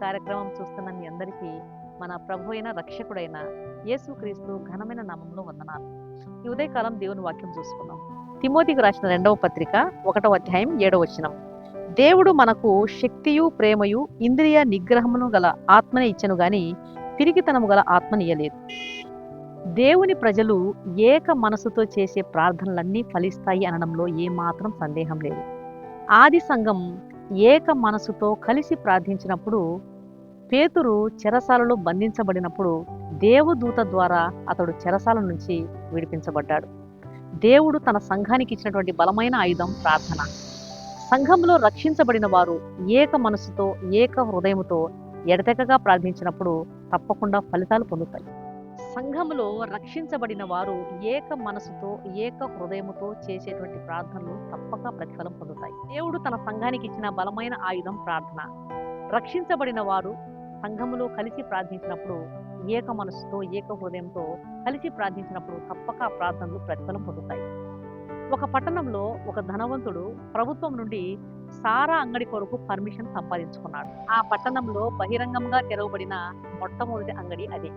కార్యక్రమం చూస్తున్న మీ అందరికీ మన ప్రభు అయిన రక్షకుడైన యేసుక్రీస్తు ఘనమైన నామంలో వందనాలు. ఈ ఉదయకాలం దేవుని వాక్యం చూసుకున్నాం తిమోతికి రాసిన రెండవ పత్రిక ఒకటవ అధ్యాయం ఏడవ వచనం. దేవుడు మనకు శక్తియు ప్రేమయు ఇంద్రియ నిగ్రహమును గల ఆత్మని ఇచ్చను గాని తిరిగితనము గల ఆత్మనియలేదు దేవుని ప్రజలు ఏక మనసుతో చేసే ప్రార్థనలన్నీ ఫలిస్తాయి అనడంలో ఏమాత్రం సందేహం లేదు. ఆది సంఘం ఏక మనసుతో కలిసి ప్రార్థించినప్పుడు పేతురు చెరసాలలో బంధించబడినప్పుడు దేవదూత ద్వారా అతడు చెరసాల నుంచి విడిపించబడ్డాడు. దేవుడు తన సంఘానికి ఇచ్చినటువంటి బలమైన ఆయుధం ప్రార్థన. సంఘంలో రక్షించబడిన వారు ఏక మనసుతో ఏక హృదయముతో ఎడతెగగా ప్రార్థించినప్పుడు తప్పకుండా ఫలితాలు పొందుతాయి సంఘములో రక్షించబడిన వారు ఏక మనసుతో ఏక హృదయముతో చేసేటువంటి ప్రార్థనలు తప్పక ప్రతిఫలం పొందుతాయి. దేవుడు తన సంఘానికి ఇచ్చిన బలమైన ఆయుధం ప్రార్థన. రక్షించబడిన వారు సంఘములో కలిసి ప్రార్థించినప్పుడు ఏక మనసుతో ఏక హృదయంతో కలిసి ప్రార్థించినప్పుడు తప్పక ప్రార్థనలు ప్రతిఫలం పొందుతాయి. ఒక పట్టణంలో ఒక ధనవంతుడు ప్రభుత్వం నుండి సారా అంగడి కొరకు పర్మిషన్ సంపాదించుకున్నాడు. ఆ పట్టణంలో బహిరంగంగా తెరవబడిన మొట్టమొదటి అంగడి అదే.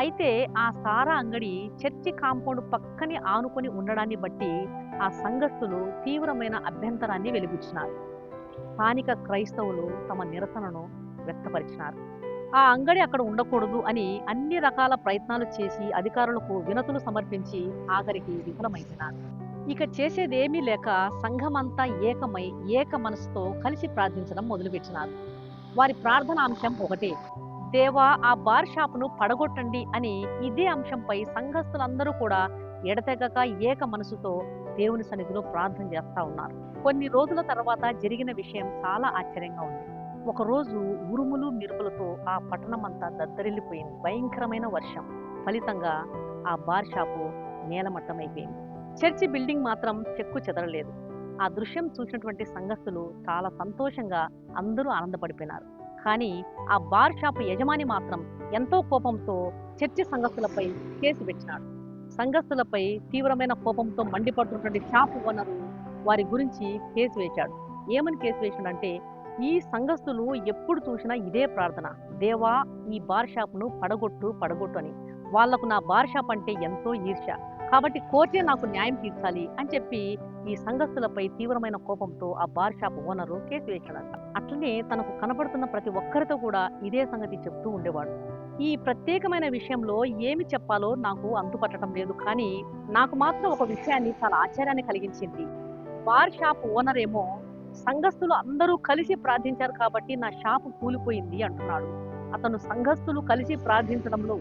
అయితే ఆ సారా అంగడి చర్చి కాంపౌండ్ పక్కనే ఆనుకొని ఉండడాన్ని బట్టి ఆ సంఘస్థులు తీవ్రమైన అభ్యంతరాన్ని వెలిబుచ్చినారు. స్థానిక క్రైస్తవులు తమ నిరసనను వ్యక్తపరిచినారు. ఆ అంగడి అక్కడ ఉండకూడదు అని అన్ని రకాల ప్రయత్నాలు చేసి అధికారులకు వినతులు సమర్పించి ఆఖరికి విఫలమైపోయినారు. ఇక చేసేదేమీ లేక సంఘమంతా ఏకమై ఏక మనసుతో కలిసి ప్రార్థించడం మొదలుపెట్టినారు. వారి ప్రార్థన అంశం ఒకటే. దేవా ఆ బార్ షాపును పడగొట్టండి అని ఇదే అంశంపై సంఘస్థులందరూ కూడా ఎడతెగక ఏక మనసుతో దేవుని సన్నిధిలో ప్రార్థన చేస్తా ఉన్నారు. కొన్ని రోజుల తర్వాత జరిగిన విషయం చాలా ఆశ్చర్యంగా ఉంది. ఒక రోజు ఉరుములు మెరుపులతో ఆ పట్టణం అంతా దద్దరిల్లిపోయింది. భయంకరమైన వర్షం. ఫలితంగా ఆ బార్ షాపు నేలమట్టమైపోయింది. చర్చి బిల్డింగ్ మాత్రం చెక్కు చెదరలేదు. ఆ దృశ్యం చూసినటువంటి సంఘస్థులు చాలా సంతోషంగా అందరూ ఆనందపడిపోయినారు. కానీ ఆ బార్ షాప్ యజమాని మాత్రం ఎంతో కోపంతో చర్చి సంఘస్థులపై కేసు పెట్టినాడు. సంఘస్థులపై తీవ్రమైన కోపంతో మండిపడుతున్నటువంటి షాపు ఓనరు వారి గురించి కేసు వేశాడు. ఏమని కేసు వేశాడంటే ఈ సంఘస్థులు ఎప్పుడు చూసినా ఇదే ప్రార్థన. దేవా ఈ బార్ షాప్ను పడగొట్టు పడగొట్టు అని. వాళ్ళకు నా బార్ షాప్ అంటే ఎంతో ఈర్ష్య. కాబట్టి కోర్టే నాకు న్యాయం తీర్చాలి అని చెప్పి ఈ సంఘస్థులపై తీవ్రమైన కోపంతో ఆ బార్ షాప్ ఓనరు కేసు వేశాడట. అట్లనే తనకు కనబడుతున్న ప్రతి ఒక్కరితో కూడా ఇదే సంగతి చెప్తూ ఉండేవాడు. ఈ ప్రత్యేకమైన విషయంలో ఏమి చెప్పాలో నాకు అంతుపట్టడం లేదు కానీ నాకు మాత్రం ఒక విషయాన్ని చాలా ఆశ్చర్యాన్ని కలిగించింది. బార్ షాప్ ఓనర్ ఏమో సంఘస్థులు అందరూ కలిసి ప్రార్థించారు కాబట్టి నా షాపు కూలిపోయింది అంటున్నాడు. అతను సంఘస్థులు కలిసి ప్రార్థించడంలో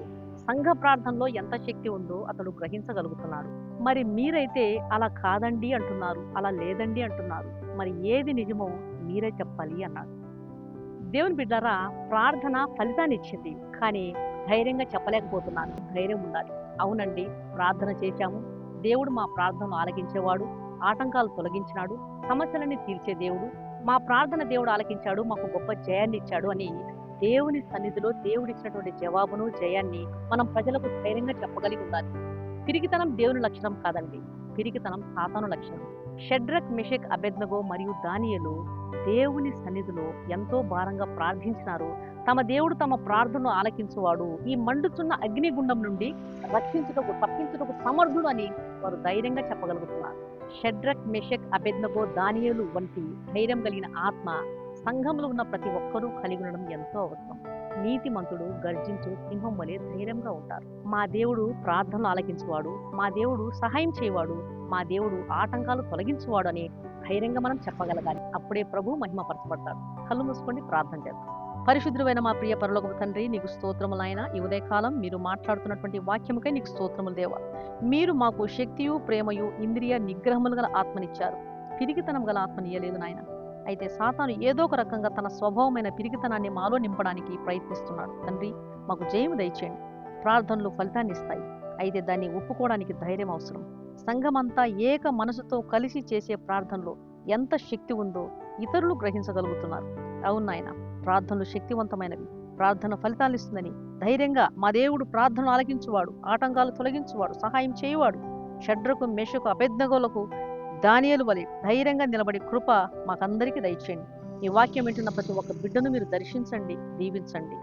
సంఘ ప్రార్థనలో ఎంత శక్తి ఉందో అతడు గ్రహించగలుగుతున్నాడు. మరి మీరైతే అలా కాదండి అంటున్నారు అలా లేదండి అంటున్నారు మరి ఏది నిజమో మీరే చెప్పాలి అన్నాడు దేవుని బిడ్డారా ప్రార్థన ఫలితాన్ని ఇచ్చింది కానీ ధైర్యంగా చెప్పలేకపోతున్నాను ధైర్యం ఉండాలి. అవునండి ప్రార్థన చేశాము. దేవుడు మా ప్రార్థన ఆలకించేవాడు ఆటంకాలు తొలగించినాడు సమస్యలని తీర్చే దేవుడు. మా ప్రార్థన దేవుడు ఆలకించాడు మాకు గొప్ప జయాన్ని ఇచ్చాడు అని దేవుని సన్నిధిలో దేవుడు ఇచ్చినటువంటి జవాబును జయాన్ని మనం ప్రజలకు ధైర్యంగా చెప్పగలిగి ఉండాలి. పిరికితనం దేవుని లక్షణం కాదండి. పిరికితనం సాతాను లక్షణం. షడ్రక్ మిషక్ అబెద్నగో మరియు దానియలు దేవుని సన్నిధిలో ఎంతో భారంగా ప్రార్థించినారు. తమ దేవుడు తమ ప్రార్థనను ఆలకించువాడు. ఈ మండుచున్న అగ్నిగుండం నుండి రక్షించుటకు తప్పించుటకు సమర్థుడు అని వారు ధైర్యంగా చెప్పగలుగుతున్నారు. షడ్రక్ మెషక్ అబెద్నగో దానియలు వంటి ధైర్యం కలిగిన ఆత్మ సంఘంలో ఉన్న ప్రతి ఒక్కరూ కలిగి ఉండడం ఎంతో అవసరం నీతిమంతుడు గర్జించు సింహం వలె ధైర్యంగా ఉంటారు. మా దేవుడు ప్రార్థనలు ఆలకించువాడు. మా దేవుడు సహాయం చేయవాడు. మా దేవుడు ఆటంకాలు తొలగించువాడు అని ధైర్యంగా మనం చెప్పగలగాలి. అప్పుడే ప్రభు మహిమపరచబడతాడు. కళ్ళు మూసుకొని ప్రార్థన చేద్దాం. పరిశుద్ధుడైన మా ప్రియ పరలోక తండ్రి నీకు స్తోత్రములైన ఈ ఉదయకాలం మీరు మాట్లాడుతున్నటువంటి వాక్యముకై నీకు స్తోత్రములు దేవా. మీరు మాకు శక్తియు ప్రేమయు ఇంద్రియ నిగ్రహములు గల ఆత్మనిచ్చారు. పిరిగితనం గల ఆత్మనియలేదు నాయన. అయితే సాతాను ఏదో ఒక రకంగా తన స్వభావమైన పిరిగితనాన్ని మాలో నింపడానికి ప్రయత్నిస్తున్నాడు. తండ్రి మాకు జయము దయచేయండి. ప్రార్థనలు ఫలితాన్ని ఇస్తాయి. అయితే దాన్ని ఒప్పుకోవడానికి ధైర్యం అవసరం. సంఘమంతా ఏక మనసుతో కలిసి చేసే ప్రార్థనలో ఎంత శక్తి ఉందో ఇతరులు గ్రహించగలుగుతున్నారు. అవును నాయన ప్రార్థనలు శక్తివంతమైనవి. ప్రార్థన ఫలితాలు ఇస్తుందని ధైర్యంగా మా దేవుడు ప్రార్థనలు ఆలకించువాడు ఆటంకాలు తొలగించువాడు సహాయం చేయువాడు. షడ్రకు మెషకు అభెజ్ఞగోలకు దానియలు వలె ధైర్యంగా నిలబడి కృప మాకందరికీ దయచేయండి. ఈ వాక్యం వింటున్న ప్రతి ఒక్క బిడ్డను మీరు దర్శించండి దీవించండి.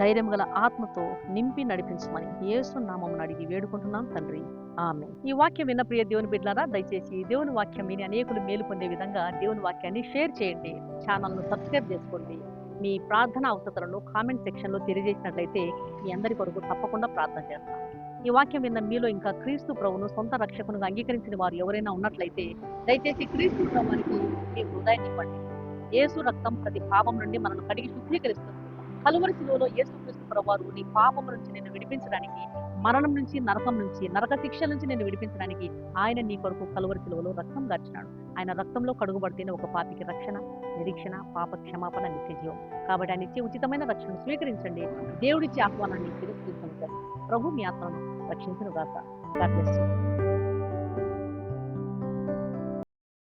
ధైర్యం గల ఆత్మతో నింపి నడిపించమని యేసు నామం అడిగి వేడుకుంటున్నాం తండ్రి. ఆమె ఈ వాక్యం విన్న ప్రియ దేవుని బిడ్డలారా దయచేసి దేవుని వాక్యం విని అనేకులు మేలు పొందే విధంగా దేవుని వాక్యాన్ని షేర్ చేయండి. ఛానల్ను సబ్స్క్రైబ్ చేసుకోండి. మీ ప్రార్థన అవసరాలను కామెంట్ సెక్షన్లో తెలియజేసినట్లయితే మీ అందరి కొరకు తప్పకుండా ప్రార్థన చేస్తాం. ఈ వాక్యం విన్న మీలో ఇంకా క్రీస్తు ప్రభును సొంత రక్షకునిగా అంగీకరించిన వారు ఎవరైనా ఉన్నట్లయితే దయచేసి క్రీస్తు ప్రభునికి మీ హృదయాన్ని ఇవ్వండి. యేసు రక్తం ప్రతి పాపం నుండి మనల్ని కడిగి శుద్ధీకరిస్తుంది. కలువరి శిలువలో యేసు క్రీస్తు ప్రభువారు నీ పాపం నుంచి నేను విడిపించడానికి మరణం నుంచి నరకం నుంచి నరక శిక్ష నుంచి నేను విడిపించడానికి ఆయన నీ కొరకు కలువరి శిలువలో రక్తం దాచినాడు. ఆయన రక్తంలో కడుగుబడితేనే ఒక పాపికి రక్షణ నిరీక్షణ పాప క్షమాపణ నిత్య జీవం కాబట్టి ఆయన ఇచ్చే ఉచితమైన రక్షణ స్వీకరించండి. దేవుడిచ్చే ఆహ్వానాన్ని తిరస్కరించండి. ప్రభు మీ ఆత్మను రక్షించును గాక